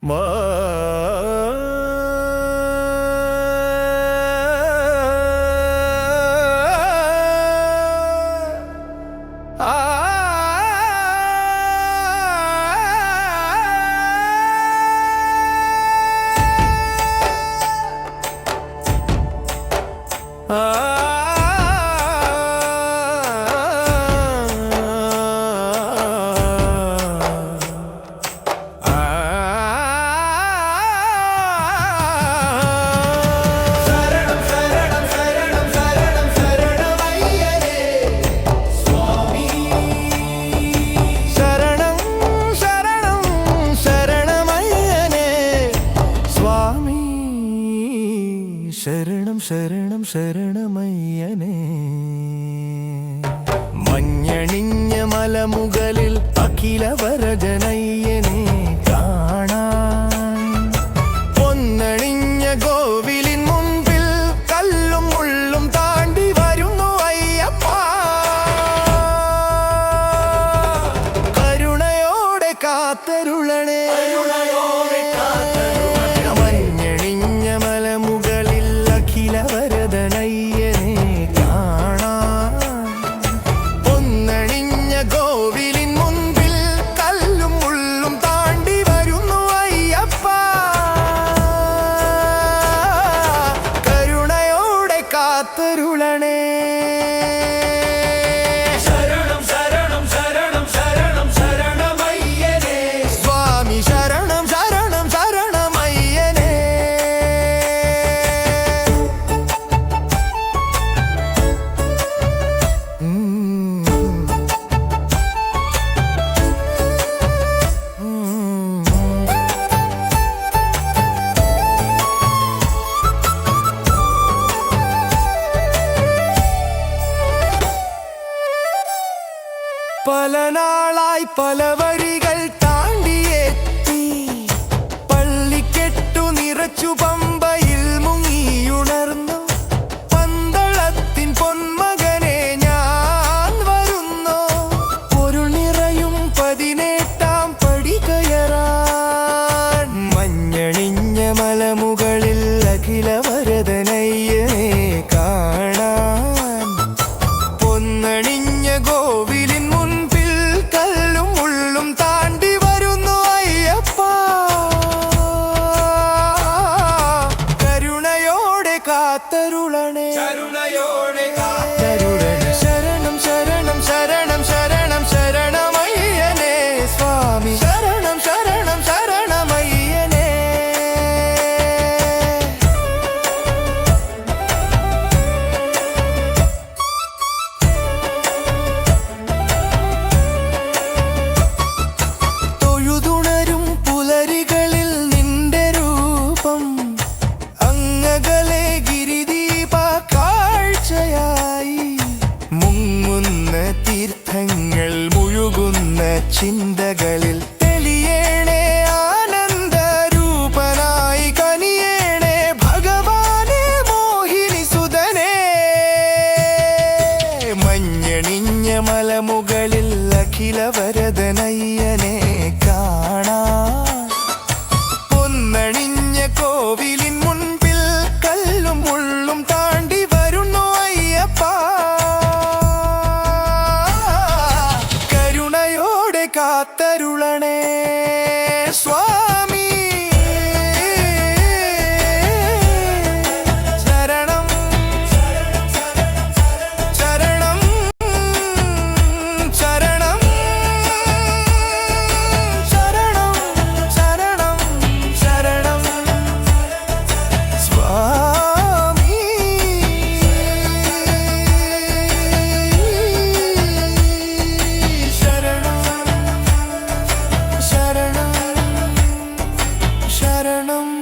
妈。ശരണം ശരണമയ്യനെ. മഞ്ഞണിഞ്ഞ മലമുകളിൽ അഖിലവരജനയ്യനെ. காத்தருளனே. பல நாளாய் பல வரிகள் കാത്തരുളണേ. കരുണയോടെ കാ ചിന്തകളിൽ തെളിയേണേ ആനന്ദ രൂപനായി കനിയേണേ ഭഗവാനെ മോഹിനി സുതനേ മഞ്ഞണിഞ്ഞ മലമുകളിൽ അഖിലവര കാത്തരുളണേ. സ്വാ ശരണം